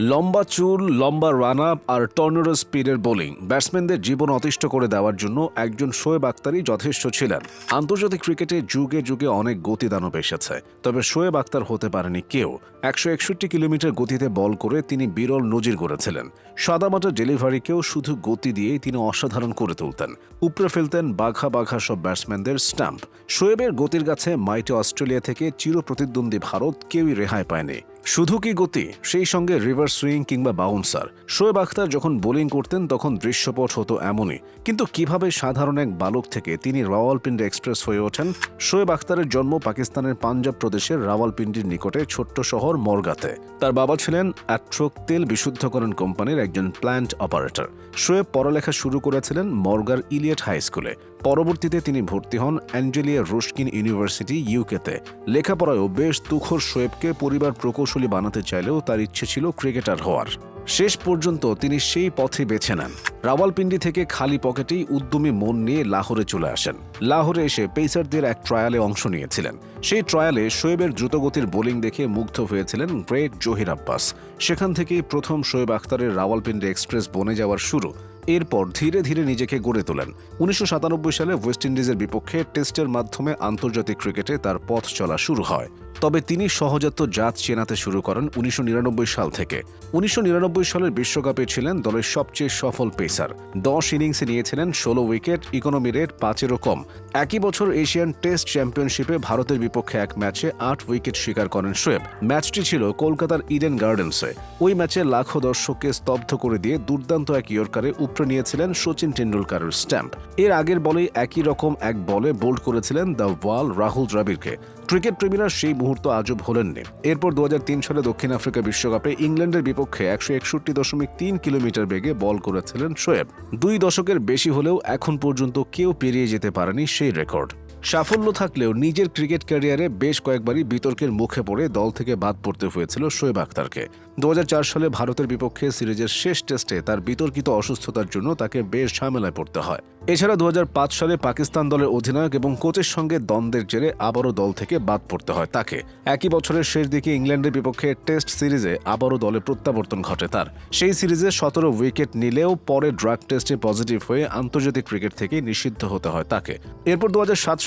লম্বা চুল, লম্বা রান আপ আর টর্নেডো স্পিডের বোলিং। ব্যাটসম্যানদের জীবন অতিষ্ঠ করে দেওয়ার জন্য একজন শোয়েব আক্তারই যথেষ্ট ছিলেন। আন্তর্জাতিক ক্রিকেটে যুগে যুগে অনেক গতিদানব এসেছে। তবে শোয়েব আক্তার হতে পারেনি কেউ। একশো একষট্টি কিলোমিটার গতিতে বল করে তিনি বিরল নজির গড়েছিলেন। সাদামাটা ডেলিভারিকেও শুধু গতি দিয়েই তিনি অসাধারণ করে তুলতেন। উপড়ে ফেলতেন বাঘা বাঘা সব ব্যাটসম্যানদের স্ট্যাম্প শোয়েবের গতির কাছে মাইটে অস্ট্রেলিয়া থেকে চির প্রতিদ্বন্দ্বী ভারত কেউই রেহাই পায়নি। শুধু কি গতি? সেই সঙ্গে রিভার সুইং কিংবা বাউন্সার শোয়েব আখতার যখন বোলিং করতেন, তখন দৃশ্যপট হতো এমনই। কিন্তু কীভাবে সাধারণ এক বালক থেকে তিনি রাওয়ালপিন্ডি এক্সপ্রেস হয়ে ওঠেন? শোয়েব আখতারের জন্ম পাকিস্তানের পাঞ্জাব প্রদেশের রাওয়ালপিন্ডির নিকটে ছোট্ট শহর মরগাতে। তার বাবা ছিলেন অ্যাট্রোক তেল বিশুদ্ধকরণ কোম্পানির একজন প্ল্যান্ট অপারেটর শোয়েব পড়ালেখা শুরু করেছিলেন মর্গার ইলিয়ট হাই স্কুলে। পরবর্তীতে তিনি ভর্তি হন অ্যাঞ্জেলিয়া রুশকিন ইউনিভার্সিটি ইউকেতে লেখাপড়ায়ও বেশ তুখর শোয়েবকে পরিবার প্রকৌশলী বানাতে চাইলেও তার ইচ্ছে ছিল ক্রিকেটার হওয়ার। শেষ পর্যন্ত তিনি সেই পথে বেছে নেন। রাওয়ালপিন্ডি থেকে খালি পকেটেই উদ্যমী মন নিয়ে লাহোরে চলে আসেন। লাহোরে এসে পেসারদের এক ট্রায়ালে অংশ নিয়েছিলেন। সেই ট্রায়ালে শোয়েবের দ্রুতগতির বোলিং দেখে মুগ্ধ হয়েছিলেন গ্রেট জহির আব্বাস। সেখান থেকেই প্রথম শোয়েব আখতারের রাওয়ালপিন্ডি এক্সপ্রেস বনে যাওয়ার শুরু। এরপর ধীরে ধীরে নিজেকে গড়ে তোলেন। উনিশশো সাতানব্বই সালে ওয়েস্ট ইন্ডিজের বিপক্ষে টেস্টের মাধ্যমে আন্তর্জাতিক ক্রিকেটে তার পথ চলা শুরু হয়। তবে তিনি সহজাত জাত চেনাতে শুরু করেন উনিশশো নিরানব্বই সাল থেকে। উনিশশো সালের বিশ্বকাপে ছিলেন দলের সবচেয়ে সফল পেসার। দশ ইনিংসে নিয়েছিলেন ষোলো উইকেট, ইকোনমি রেট পাঁচেরও কম। একই বছর এশিয়ান টেস্ট চ্যাম্পিয়নশিপে ভারতের বিপক্ষে এক ম্যাচে আট উইকেট শিকার করেন শোয়েব। ম্যাচটি ছিল কলকাতার ইডেন গার্ডেন্সে। ওই ম্যাচে লাখো দর্শককে স্তব্ধ করে দিয়ে দুর্দান্ত এক ইয়র্কারে উপরে নিয়েছিলেন সচিন টেন্ডুলকারের স্ট্যাম্প। এর আগের বলেই একই রকম এক বলে বোল্ড করেছিলেন দ্য ওয়াল রাহুল দ্রাবিড়কে। ক্রিকেট প্রেমীরা সেই মুহূর্ত আজব ভোলেননি। এরপর দু হাজার তিন সালে দক্ষিণ আফ্রিকা বিশ্বকাপে ইংল্যান্ডের বিপক্ষে একশো একষট্টি দশমিক তিন কিলোমিটার বেগে বল করেছিলেন শোয়েব। দুই দশকের বেশি হলেও এখন পর্যন্ত কেউ পেরিয়ে যেতে পারেনি সেই রেকর্ড। সাফল্য থাকলেও নিজের ক্রিকেট ক্যারিয়ারে বেশ কয়েকবারই বিতর্কের মুখে পড়ে দল থেকে বাদ পড়তে হয়েছিল শোয়েব আখতারকে। দু সালে ভারতের বিপক্ষে সিরিজের শেষ টেস্টে তার বিতর্কিত অসুস্থতার জন্য তাকে বেশ ঝামেলায় পড়তে হয়। এছাড়া দু হাজার পাঁচ সালে পাকিস্তান দলের অধিনায়ক এবং কোচের সঙ্গে দ্বন্দ্বের জেরে আবারও দল থেকে বাদ পড়তে হয় তাকে। একই বছরের শেষ দিকে ইংল্যান্ডের বিপক্ষে টেস্ট সিরিজে আবারও দলে প্রত্যাবর্তন ঘটে তার। সেই সিরিজে সতেরো উইকেট নিলেও পরে ড্রাগ টেস্টে পজিটিভ হয়ে আন্তর্জাতিক ক্রিকেট থেকে নিষিদ্ধ হতে হয় তাকে। এরপর দু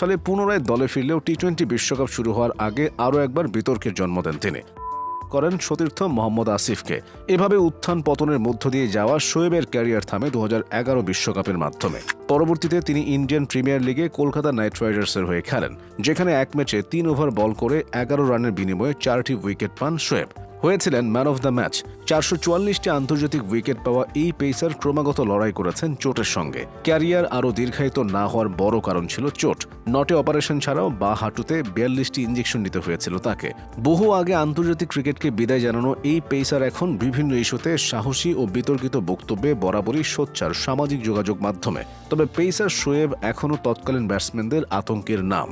সালে পুনরায় দলে ফিরলেও টি টোয়েন্টি বিশ্বকাপ শুরু হওয়ার আগে আরও একবার বিতর্কের জন্ম দেন তিনি। করেন সতীর্থ মোহাম্মদ আসিফকে। এভাবে উত্থান পতনের মধ্য দিয়ে যাওয়া শোয়েবের ক্যারিয়ার থামে দু বিশ্বকাপের মাধ্যমে। পরবর্তীতে তিনি ইন্ডিয়ান প্রিমিয়ার লিগে কলকাতা নাইট রাইডার্সের হয়ে খেলেন, যেখানে এক ম্যাচে তিন ওভার বল করে এগারো রানের বিনিময়ে চারটি উইকেট পান শোয়েব। হয়েছিলেন ম্যান অফ দ্য ম্যাচ। চারশো চুয়াল্লিশটি আন্তর্জাতিক উইকেট পাওয়া এই পেসার ক্রমাগত লড়াই করেছেন চোটের সঙ্গে। ক্যারিয়ার আরও দীর্ঘায়িত না হওয়ার বড় কারণ ছিল চোট। নটে অপারেশন ছাড়াও বা হাঁটুতে বিয়াল্লিশটি ইঞ্জেকশন নিতে হয়েছিল তাকে। বহু আগে আন্তর্জাতিক ক্রিকেটকে বিদায় জানানো এই পেসার এখন বিভিন্ন ইস্যুতে সাহসী ও বিতর্কিত বক্তব্যে বরাবরই সোচ্চার সামাজিক যোগাযোগ মাধ্যমে। তবে পেসার শোয়েব এখনও তৎকালীন ব্যাটসম্যানদের আতঙ্কের নাম।